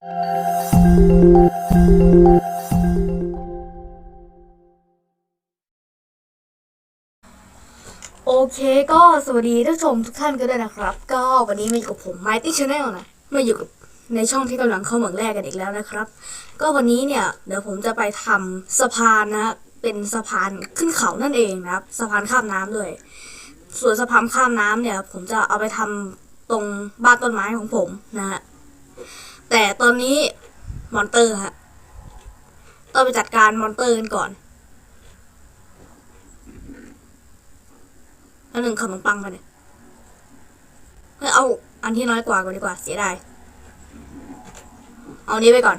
โอเคก็สวัสดีท่านผู้ชมทุกท่านกันด้วยนะครับ ก็วันนี้มาอยู่กับผม Mighty Channel นะมาอยู่กับในช่องที่กำลังเข้าเหมืองแรกกันอีกแล้วนะครับ ก็วันนี้เนี่ยเดี๋ยวผมจะไปทำสะพานนะฮะเป็นสะพานขึ้นเขานั่นเองนะครับสะพานข้ามน้ำด้วยส่วนสะพานข้ามน้ำเนี่ย ผมจะเอาไปทำตรงบ้านต้นไม้ของผมนะฮะ แต่ตอนนี้มอนเตอร์ฮะต้องไปจัดการมอนเตอร์กันก่อนอันหนึ่งขนมปังไปเนี่ยเฮ้ยเอาอันที่น้อยกว่าก่อนดีกว่า เสียดาย เอานี้ไปก่อน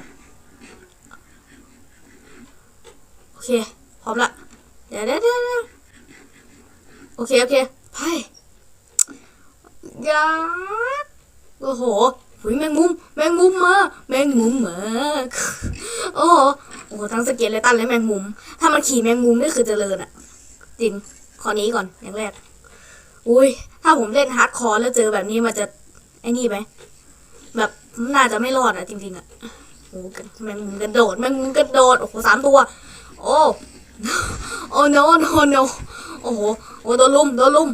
โอเค พร้อมละ เดี๋ยวเดี๋ยวเดี๋ยวโอเค โอเค ไปยาโอ้โห หุยแมงมุมแมงมุมมาแมงมุมมาโอ้โหโอ้โหทั้งสเก็ตเลยตันเลยแมงมุม ถ้ามันขี่แมงมุมนี่คือเจริญอะจริงขอนี้ก่อนอย่างแรกอุ้ยถ้าผมเล่นฮาร์ดคอร์แล้วเจอแบบนี้มันจะไอ้นี่ไหมแบบน่าจะไม่รอดอะจริงๆอะโอ้แมงมุมกระโดดแมงมุมกระโดดโอ้โหสามตัว โอ้โอ้ no no no โอ้โหโอ้โดนลุมโดนลุม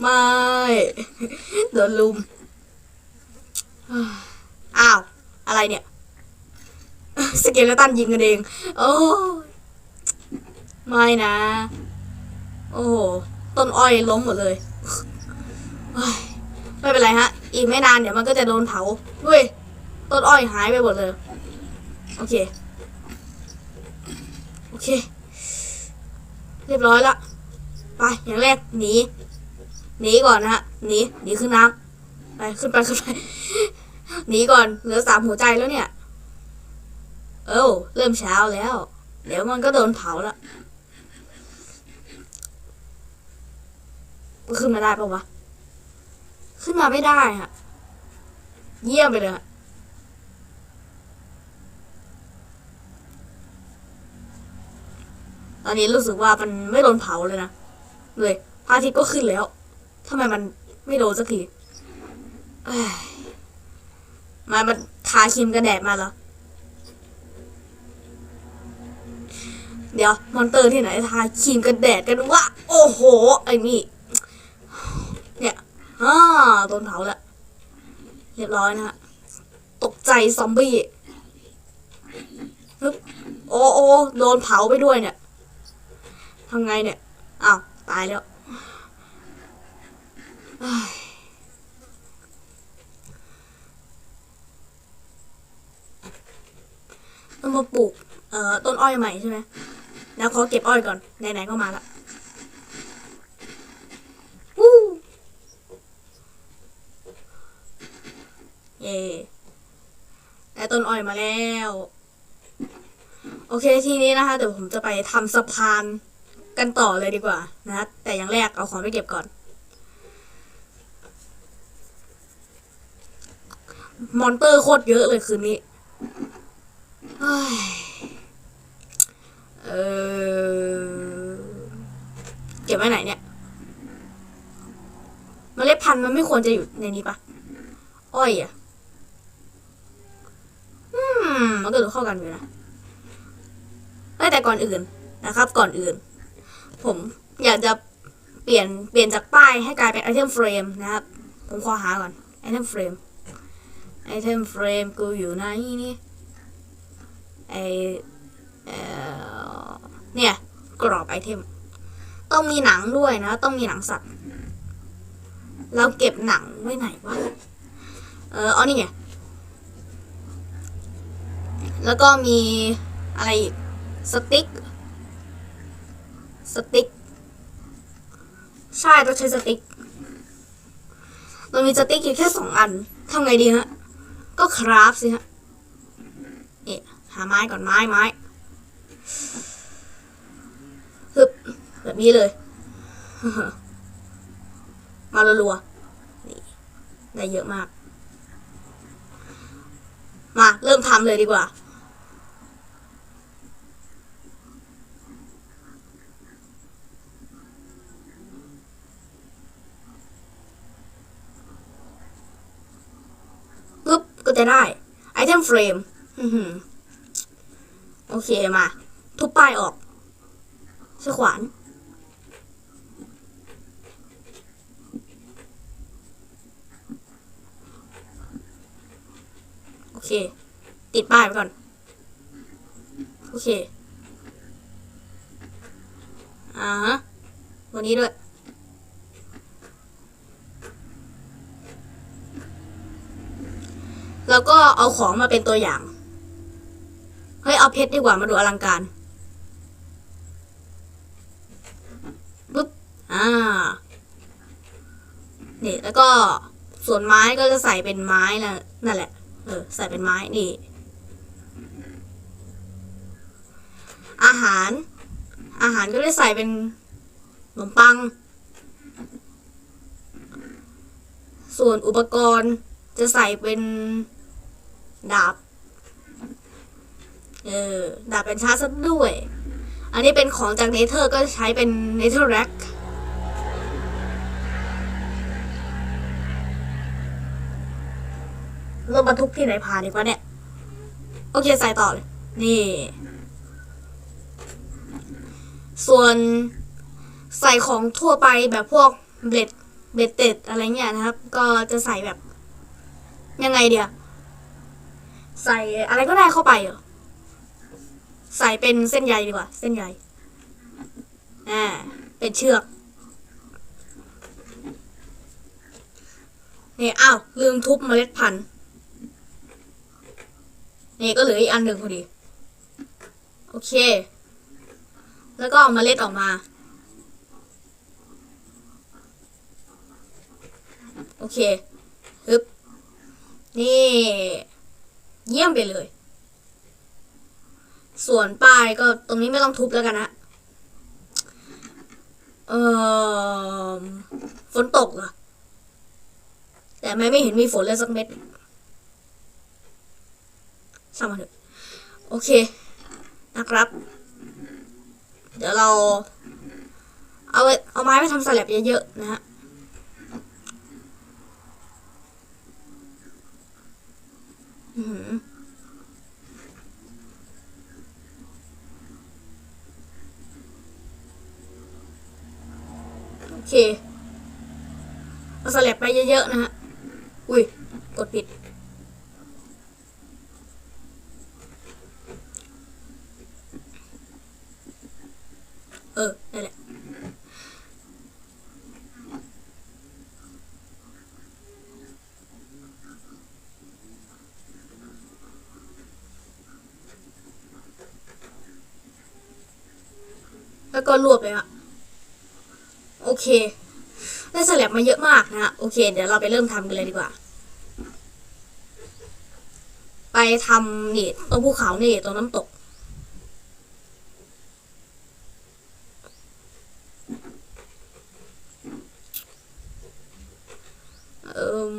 ไม่โดนลุม อ้าว อะไรเนี่ย สเกลตันยิงกันเอง โอ้ไม่นะ โอ้ต้นอ้อยล้มหมดเลยเฮ้ยไม่เป็นไรฮะ อีกไม่นานเดี๋ยวมันก็จะโดนเผาด้วยต้นอ้อยหายไปหมดเลย โอเค โอเค เรียบร้อยละ ไป อย่างแรกหนี หนีก่อนนะฮะ หนี หนีขึ้นน้ำไป ขึ้นไป ขึ้นไป หนีก่อนเหลือสามหัวใจแล้วเนี่ย เอ้าเริ่มเช้าแล้ว เดี๋ยวมันก็โดนเผาละขึ้นมาได้ปะวะ ขึ้นมาไม่ได้ฮะเยี่ยมไปเลยตอนนี้รู้สึกว่ามันไม่โดนเผาเลยนะเลยพระอาทิตย์ก็ขึ้นแล้วทำไมมันไม่โดนสักทีเอ้ มันมันทาครีมกันแดดมาเหรอ เดี๋ยวมอนเตอร์ที่ไหนทาครีมกันแดดกันวะโอ้โห ไอ้นี่เนี่ยอ่าโดนเผาแล้วเรียบร้อยนะฮะตกใจซอมบี้ฮึบโอ้โอ้โดนเผาไปด้วยเนี่ยทำไงเนี่ย อ้าว ตายแล้วเอ้ย ต้องมาปลูกเอ่อต้นอ้อยใหม่ใช่ไหมแล้วขอเก็บอ้อยก่อนไหนๆก็มาละวู้เย่ได้ต้นอ้อยมาแล้ว โอเคทีนี้นะคะเดี๋ยวผมจะไปทำสะพานกันต่อเลยดีกว่านะแต่อย่างแรกเอาของไปเก็บก่อน มอนเตอร์โคตรเยอะเลยคืนนี้ เออเก็บไว้ไหนเนี่ยเมล็ดพันธุ์มันไม่ควรจะอยู่ในนี้ปะอ้อยอะ อืม มันก็ดูเข้ากันอยู่นะเอ้แต่ก่อนอื่นนะครับ ก่อนอื่น ผมอยากจะเปลี่ยนเปลี่ยนจากป้ายให้กลายเป็นไอเทมเฟรมนะครับ ผมขอหาก่อนไอเทมเฟรมไอเทมเฟรมกูอยู่ไหนนี่ ไอเอ่อเนี่ย กรอบไอเทม ต้องมีหนังด้วยนะ ต้องมีหนังสัตว์ เราเก็บหนังไว้ไหนวะ เออเอานี่ไง แล้วก็มีอะไรอีก สติ๊ก สติ๊ก ใช่ต้องใช้สติ๊ก เรามีสติ๊กอยู่แค่สองอันทำไงดีฮะ ก็คราฟสิฮะาไม้ก่อนไม้ไม้ฮึบแบบนี้เลย มารัวๆนี่ได้เยอะมาก มาเริ่มทำเลยดีกว่าปึ๊บก็จะได้ไอเทมเฟรม อื้อหือ โอเคมา ทุบป้ายออกใช้ขวาน โอเค ติดป้ายไปก่อน โอเค อ่าฮะวันนี้ด้วยแล้วก็เอาของมาเป็นตัวอย่าง เอาเพชรดีกว่ามาดูอลังการปุ๊บอ่านี่แล้วก็ส่วนไม้ก็จะใส่เป็นไม้นะนั่นแหละเออใส่เป็นไม้นี่ อาหาร อาหารก็ได้ใส่เป็นขนมปัง ส่วนอุปกรณ์จะใส่เป็นดาบ เออดาบเป็นชาซะด้วย อันนี้เป็นของจากเนเธอร์ก็ใช้เป็นเนเธอร์แร็กรถบรรทุกที่ไหนพาดีกว่าเนี่ย โอเคใส่ต่อเลย นี่ ส่วนใส่ของทั่วไปแบบพวกเบลดเบลดเต็ดอะไรเงี้ยนะครับ ก็จะใส่แบบ ยังไงเดียว ใส่อะไรก็ได้เข้าไปเหรอ ใส่เป็นเส้นใยดีกว่า เส้นใยอ่าเป็นเชือกนี่อ้าวลืมทุบเมล็ดพันธุ์นี่ก็เหลืออีกอันหนึ่งพอดี โอเค แล้วก็เอาเมล็ดออกมา โอเคฮึบนี่ เยี่ยมไปเลย ส่วนป้ายก็ตรงนี้ไม่ต้องทุบแล้วกันนะเออฝนตกเหรอ แต่ไม่ไม่เห็นมีฝนเลยสักเม็ดช่างมันเถอะโอเคนะครับ เดี๋ยวเรา เอาเอาไม้ไปทำสลับเยอะๆนะฮะอื้อหือโอ เคเอาสลับไปเยอะๆนะฮะ อุ้ย กดผิด เออนั่นแหละแล้วก็รวบเลยอะ เคได้สลับมาเยอะมากนะฮะโอเค เดี๋ยวเราไปเริ่มทำกันเลยดีกว่า ไปทำเนี่ตรงภูเขานี่ตรงน้ำตก เอ่ม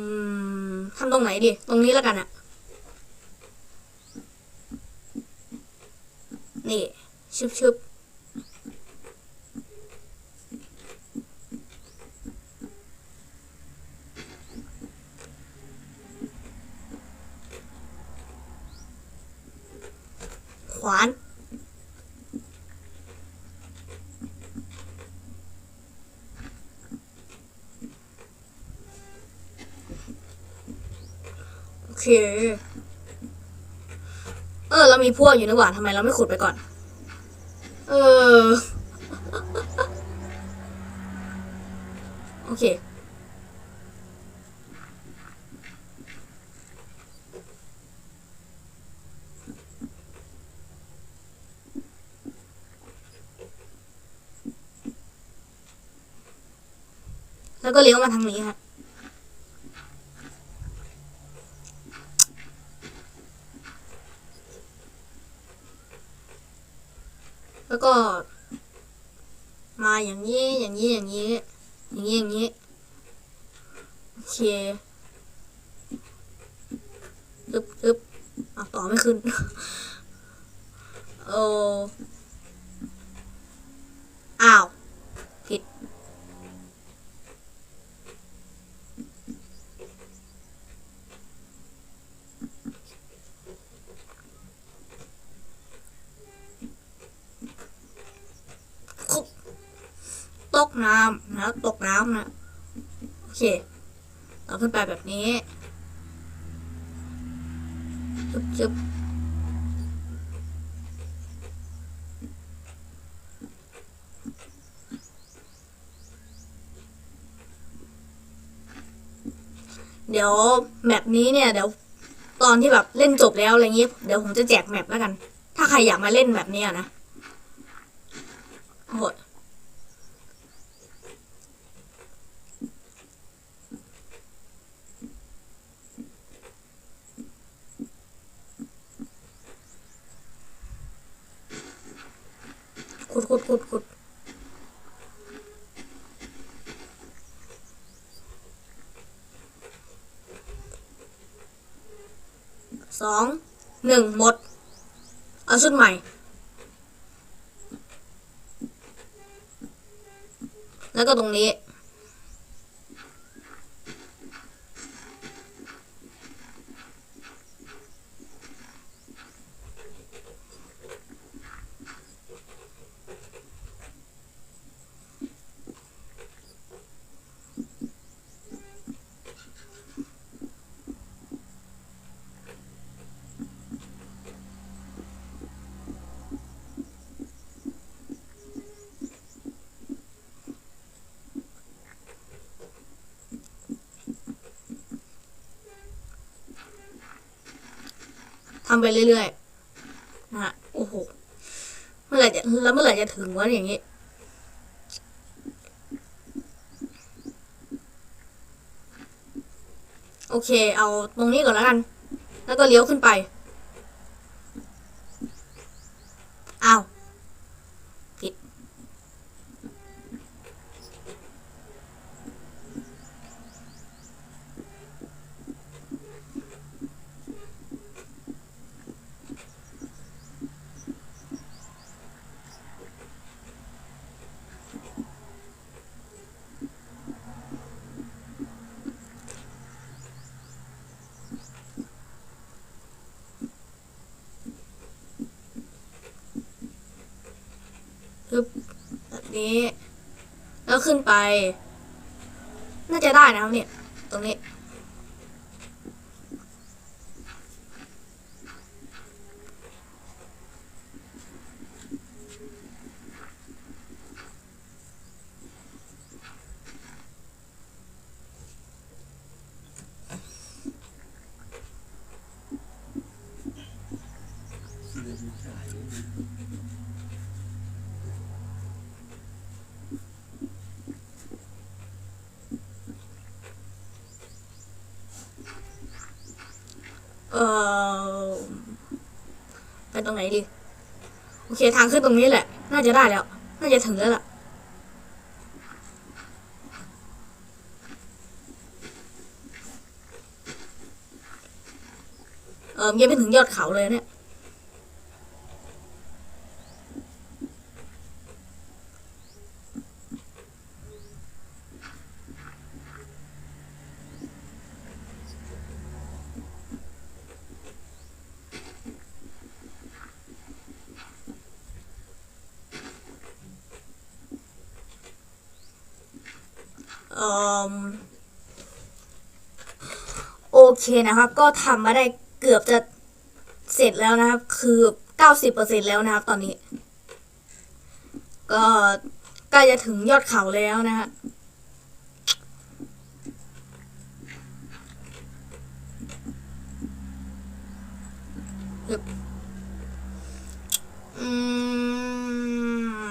ทำตรงไหนดี ตรงนี้แล้วกันอะนี่ ชึบชึบ ขวาน โอเค เออ เรามีพวกอยู่นี่หว่าทำไมเราไม่ขุดไปก่อน เออ โอเค แล้ว ก็เลี้ยวมาทางนี้ครับแล้วก็ มาอย่างนี้ อย่างนี้ อย่างนี้ อย่างนี้ อย่างนี้ โอเคตึ๊บตึ๊บอะต่อไม่ขึ้น โอ้ อ้าว น้ำนะตกน้ำนะโอเคเราขึ้นไปแบบนี้จึบจึบเดี๋ยวแมปนี้เนี่ยเดี๋ยวตอนที่แบบเล่นจบแล้วอะไรเงี้ยเดี๋ยวผมจะแจกแมปแล้วกัน ถ้าใครอยากมาเล่นแบบนี้นะโอ้ย ขุดขุดขุดขุดสอง หนึ่งหมด เอาชุดใหม่ แล้วก็ตรงนี้ ทำไปเรื่อยๆนะฮะโอ้โห เมื่อไหร่จะแล้วเมื่อไหร่จะถึงวะอย่างนี้โอเค เอาตรงนี้ก่อนแล้วกัน แล้วก็เลี้ยวขึ้นไป ปึ๊บแบบนี้ แล้วขึ้นไป น่าจะได้นะครับเนี่ย ตรงนี้เออไปตรงไหนดี โอ เคทางขึ้นตรงนี้แหละ น่าจะได้แล้ว น่าจะถึงแล้วล่ะ เออยังไม่ถึงยอดเขาเลยเนี่ย เอ มโอเคนะครับ ก็ทำมาได้เกือบจะเสร็จแล้วนะครับ คือเก้าสิบเปอร์เซ็นแล้วนะครับ ตอนนี้ ก็ใกล้จะถึงยอดเขาแล้วนะฮะฮึบอื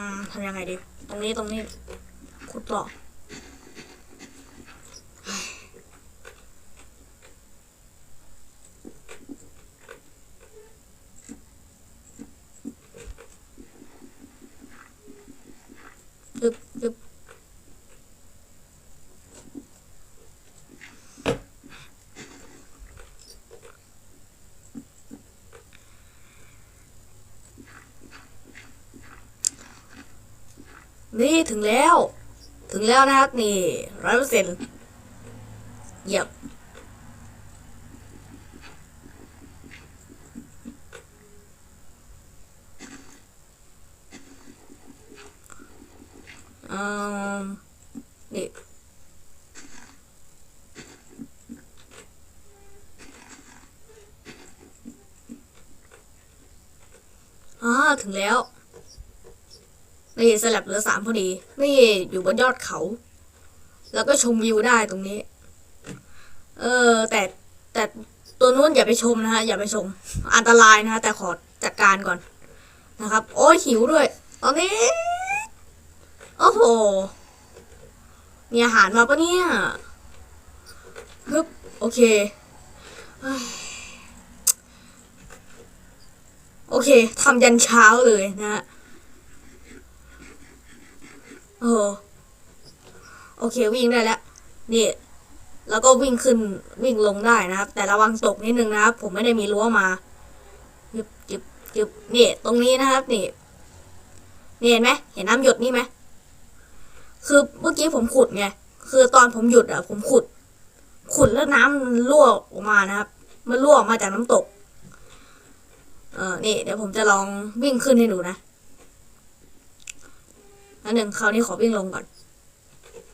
มทำยังไงดี ตรงนี้ตรงนี้ขุดต่อ ปึ๊บปึ๊บนี่ถึงแล้ว ถึงแล้วนะครับ นี่ร้อยเปอร์เซ็นต์เยี่ยมอืม อ่าถึงแล้ว นี่สลับเหลือสามพอดี นี่อยู่บนยอดเขา แล้วก็ชมวิวได้ตรงนี้ เออ แต่แต่ตัวนู้นอย่าไปชมนะฮะอย่าไปชม อันตรายนะฮะแต่ขอจัดการก่อนนะครับ โอ้ยหิวด้วย ตอนนี้ โอ้โห มีอาหารมาปะเนี่ยฮึบโอเค โอเคทำยันเช้าเลยนะฮะ โอ้โอเควิ่งได้แล้ว นี่ แล้วก็วิ่งขึ้นวิ่งลงได้นะครับ แต่ระวังตกนิดนึงนะครับ ผมไม่ได้มีรั้วมายึบยึบยึบนี่ ตรงนี้นะครับ นี่นี่เห็นไหมเห็นน้ำหยดนี่ไหมคือเมื่อกี้ผมขุดไง คือตอนผมหยุดอะผมขุด ขุดแล้วน้ำมันรั่วออกมานะครับ มันรั่วออกมาจากน้ำตก เออนี่เดี๋ยวผมจะลองวิ่งขึ้นให้ดูนะ อันหนึ่งคราวนี้ขอวิ่งลงก่อน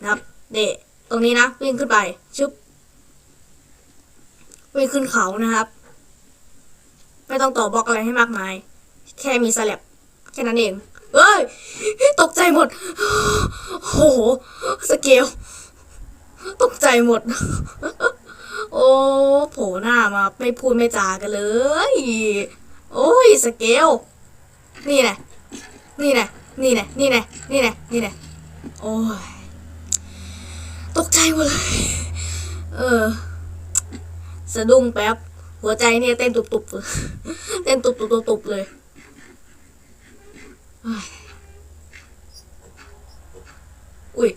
นะครับเดะตรงนี้นะ วิ่งขึ้นไปชึบวิ่งขึ้นเขานะครับ ไม่ต้องต่อบล็อกอะไรให้มากมาย แค่มีสแลบแค่นั้นเองเอ้ย ตกใจหมดโอ้โห สเกล ตกใจหมด โอ้โผล่หน้ามา ไม่พูดไม่จากันเลย โอ้ย สเกล นี่แหละ นี่แหละ นี่แหละนี่แหละนี่แหละนี่แหละโอ้ยตกใจหมดเลย เออ สะดุ้งแป๊บ หัวใจเนี่ยเต้นตุบๆเลยเต้นตุบๆๆๆเลยเฮ้ยอุ้ย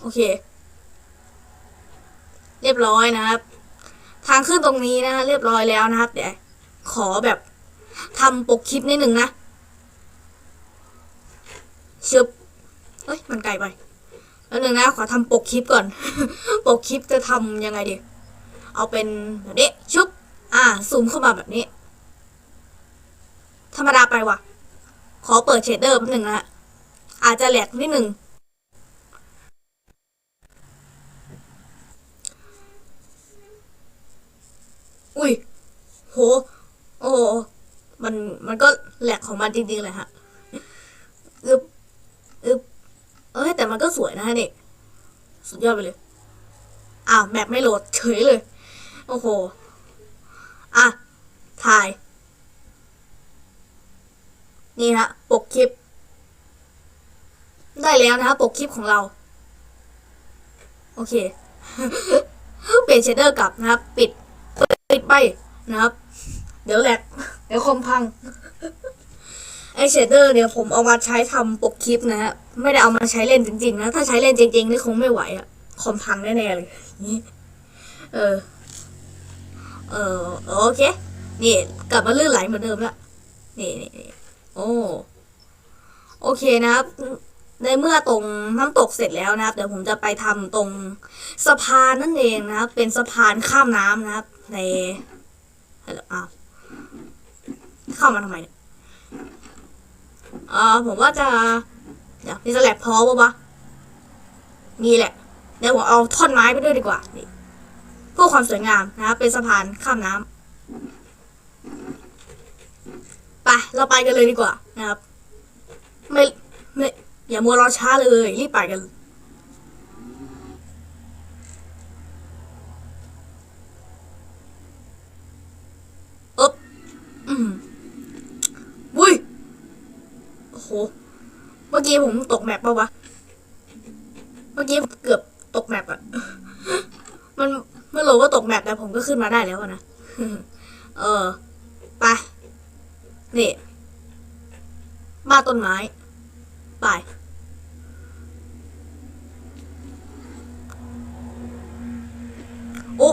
โอเค เรียบร้อยนะครับ ทางขึ้นตรงนี้นะเรียบร้อยแล้วนะครับ เดี๋ยวขอแบบ ทำปกคลิปนิดหนึ่งนะชึบเอ้ย มันไกลไป แล้วหนึ่งนะ ขอทำปกคลิปก่อน ปกคลิปจะทำยังไงดี เอาเป็นแบบนี้ชุบอ่า ซูมเข้ามาแบบนี้ ธรรมดาไปว่ะ ขอเปิดเชดเดอร์แป๊บหนึ่งนะอาจจะแหลกนิดหนึ่งอุ้ย โห โอ้ มันมันก็แหลกของมันจริงๆเลยฮะอึบอึบเอ้ยแต่มันก็สวยนะฮะนี่สุดยอดไปเลยอ้าวแมปไม่โหลดเฉยเลย โอ้โห อะ ถ่าย นี่ฮะปกคลิป ได้แล้วนะคะปกคลิปของเรา โอเค เปลี่ยนเชดเดอร์กลับนะครับ ปิด ปิดไปนะครับ เดี๋ยวแหลก เดี๋ยวคอมพัง ไอเชดเดอร์เนี่ยผมเอามาใช้ทำปกคลิปนะฮะ ไม่ได้เอามาใช้เล่นจริงๆนะ ถ้าใช้เล่นจริงๆนี่คงไม่ไหวอะคอมพังแน่ๆเลยนี่เออ เออโอเค นี่ กลับมาลื่นไหลเหมือนเดิมล้วนี่นี่นี่โอ้โอเคนะครับ ในเมื่อตรงน้ำตกเสร็จแล้วนะครับ เดี๋ยวผมจะไปทำตรงสะพานนั่นเองนะครับ เป็นสะพานข้ามน้ำนะครับ ในอ้าว เข้ามาทำไมเนี่ยอ่าผมว่าจะ เดี๋ยวมีสแลบพอปะวะมีแหละ เดี๋ยวผมเอาท่อนไม้ไปด้วยดีกว่า นี่เพื่อความสวยงามนะครับเป็นสะพานข้ามน้ำไป เราไปกันเลยดีกว่านะครับ ไม่ ไม่ อย่ามัวรอช้าเลย รีบไปกัน อ๊บอืมวุ้ย โอ้โห เมื่อกี้ผมตกแมปปะวะ เมื่อกี้ผมเกือบตกแมปอะ มันไม่รู้ว่าตกแมปแต่ผมก็ ขึ้นมาได้แล้วนะ เออ ไป นี่บ้านต้นไม้ ไป โอ้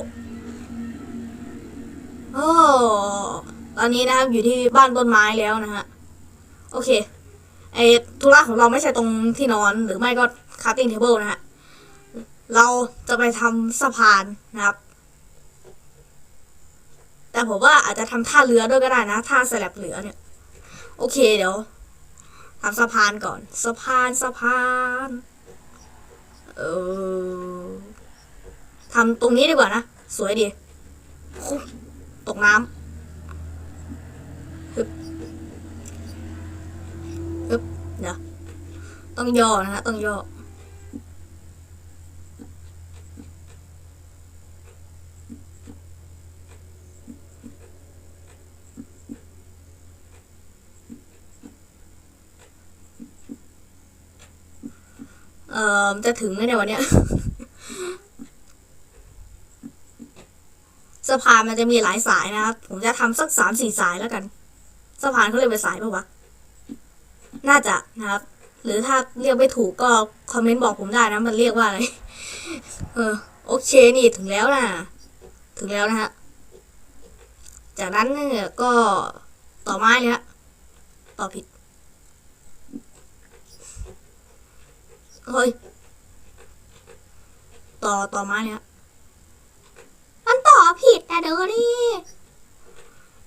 โอ้ตอนนี้นะครับ อยู่ที่บ้านต้นไม้แล้วนะฮะ โอเค ไอธุระของเราไม่ใช่ตรงที่นอนหรือไม่ก็คาร์ติ้งเทเบิลนะฮะ เราจะไปทำสะพานนะครับ แต่ผมว่าอาจจะทำท่าเรือด้วยก็ได้นะท่าสลับเรือเนี่ย โอเคเดี๋ยวทำสะพานก่อน สะพานสะพานเออทำตรงนี้ดีกว่านะ สวยดีตกน้ำฮึบฮึบเดี๋ยวต้องย่อนะฮะต้องย่อ เอ่อจะถึงไหมในยวันเนี้ยสะพานมันจะมีหลายสายนะครับ ผมจะทำสักสามสี่สายแล้วกันสะพานเขาเรียกเป็นสายปะวะน่าจะนะครับ หรือถ้าเรียกไม่ถูกก็คอมเมนต์บอกผมได้นะ มันเรียกว่าอะไร เออ โอเคนี่ถึงแล้วนะ ถึงแล้วนะฮะ จากนั้นเนี่ยก็ต่อไม้เลยฮะต่อผิด เฮ้ย ต่อต่อม้เนี่ย มันต่อผิดแต่เดี๋ยวดิ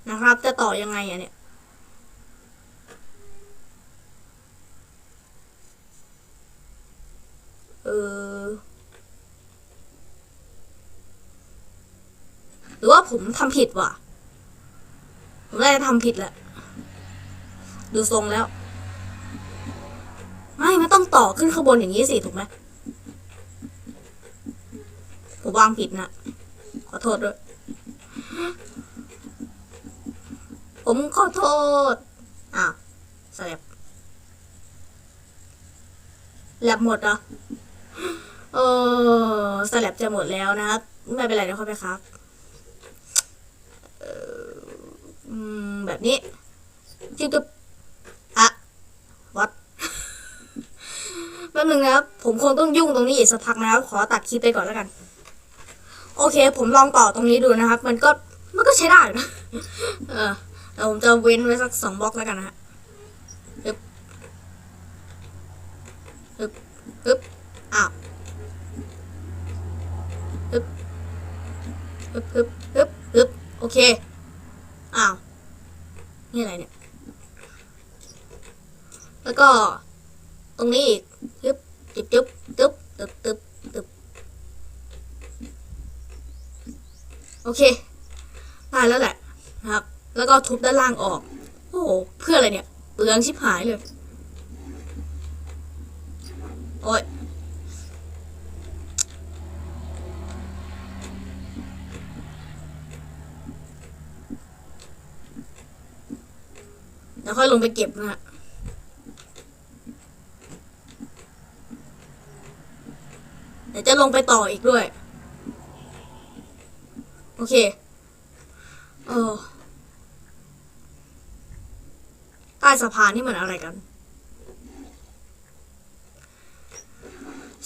นะครับ จะต่อยังไงอะเนี่ย เออ หรือว่าผมทำผิดวะผมได้ทำผิดแหละ ดูทรงแล้ว ไม่ไม่ต้องต่อขึ้นข้างบนอย่างนี้สิถูกไหมผมวางผิดนะขอโทษด้วย ผมขอโทษ อ้าวสลับแลบหมดเหรอเออสแลับจะหมดแล้วนะครับ ไม่เป็นไรเดี๋ยวค่อยไปครับแบบนี้จิ๊บจิ๊บอะวัด แป๊บนึงนะครับ ผมคงต้องยุ่งตรงนี้อีกสักพักนะครับ ขอตัดคลิปไปก่อนแล้วกัน โอเค ผมลองต่อตรงนี้ดูนะครับ มันก็มันก็ใช้ได้นะ เออแต่ผมจะเว้นไว้สักสองบล็อกแล้วกันนะฮะฮึบฮึบฮึบอ้าวฮึบฮึบฮึบฮึบฮึบโอเค อ้าว นี่อะไรเนี่ย แล้วก็ตรงนี้อีก ยึบจึบจึบตึ๊บตึ๊บตึ๊บตึ๊บโอเคได้แล้วแหละนะครับ แล้วก็ทุบด้านล่างออก โอ้เพื่ออะไรเนี่ยเปลืองชิบหายเลย โอ้ยแล้วค่อยลงไปเก็บนะฮะ เดี๋ยวจะ ลงไปต่ออีกด้วย โอเค เออใต้สะพานนี่มันอะไรกัน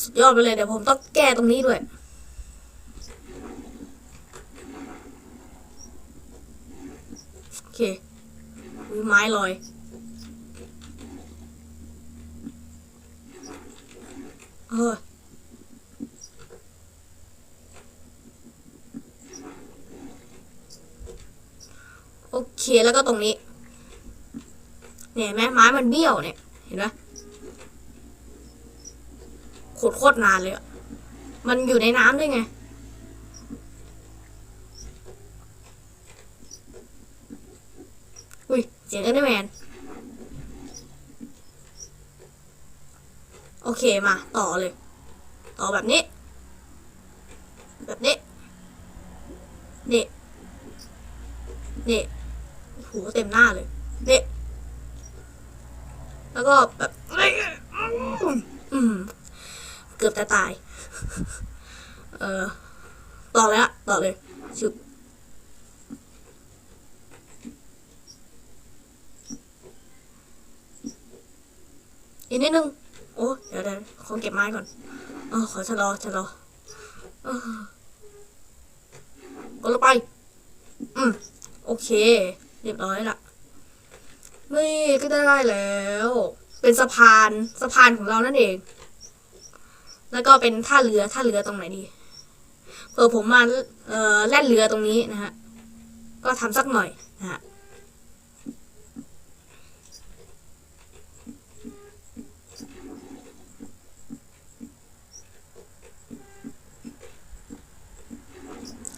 สุดยอดไปเลยเดี๋ยวผมต้องแก้ตรงนี้ด้วยโอเคไม้ลอยเออ โอเคแล้วก็ตรงนี้ เนี่ยเห็นไม้มันเบี้ยวเนี่ย เห็นไหมขุดโคตรนานเลยอะมันอยู่ในน้ำด้วยไง อุ้ยเสียงเอเดอร์แมน โอเคมา ต่อเลย ต่อแบบนี้ แบบนี้ นี่ นี่ หเต็มหน้าเลยนี่แล้วก็แบบเกือบจะตาย เออต่อเลยอะต่อเลยชุบอีกนิดนึง โอ้เดี๋ยวเดี๋ยวขอเก็บไม้ก่อนเออขอชะลอชะลอเออกดลงไป อืม โอเค เรียบร้อยละนี่ก็ได้แล้ว เป็นสะพานสะพานของเรานั่นเอง แล้วก็เป็นท่าเรือท่าเรือตรงไหนดีเออผมมาเอ่อแล่นเรือตรงนี้นะฮะก็ทำสักหน่อยนะฮะ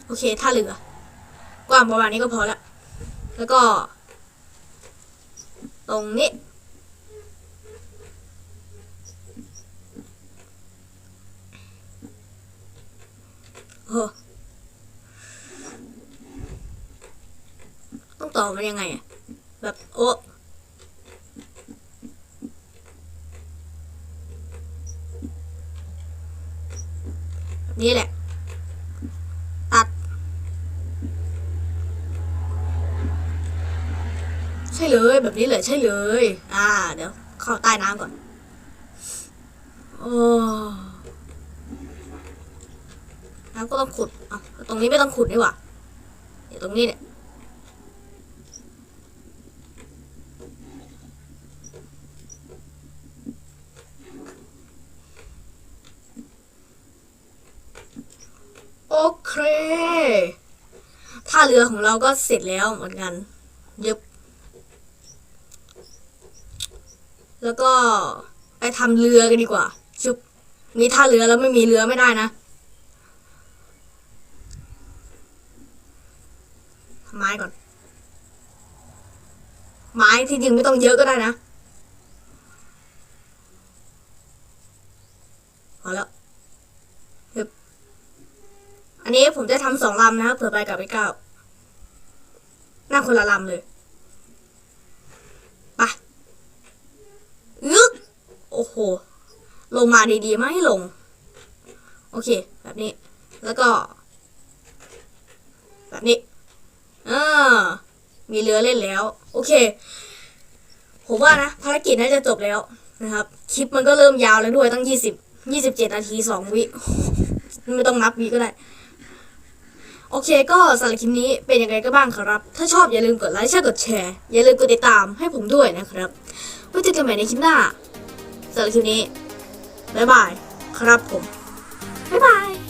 โอเคท่าเรือ กว้างประมาณนี้ก็พอละ แล้วก็ ตรงนี้ โอ้ต้องต่อมันยังไงอะแบบ โอ้ ใช่เลย อ่า เดี๋ยว เข้าใต้น้ำก่อน โอ้น้ำก็ต้องขุดอะตรงนี้ไม่ต้องขุดดีกว่าเดี๋ยวตรงนี้เนี่ยโอเคท่าเรือของเราก็เสร็จแล้วเหมือนกันยึบ แล้วก็ ไปทำเรือกันดีกว่า ชุบ มีท่าเรือแล้วไม่มีเรือไม่ได้นะไม้ก่อน ไม้ที่จริงไม่ต้องเยอะก็ได้นะพอแล้วอันนี้ผมจะทำสองลำนะครับเผื่อไปกับไปเก้านั่งคนละลำเลย ไปอึ๊กโอ้โห ลงมาดีๆ ไม่ให้ลง โอเค แบบนี้ แล้วก็ แบบนี้อ่ามีเรือเล่นแล้ว โอเค ผมว่านะ ภารกิจน่าจะจบแล้วนะครับ คลิปมันก็เริ่มยาวแล้วด้วยตั้งยี่สิบยี่สิบเจ็ดนาทีสองวิ ไม่ต้องนับวิก็ได้โอเคก็สำหรับคลิปนี้เป็นยังไงก็บ้างครับ ถ้าชอบอย่าลืมกดไลค์ใช่กดแชร์ อย่าลืมกดติดตามให้ผมด้วยนะครับไว้เจอกันใหม่ในคลิปหน้า สำหรับคลิปนี้ บ๊ายบาย ครับผม บ๊ายบาย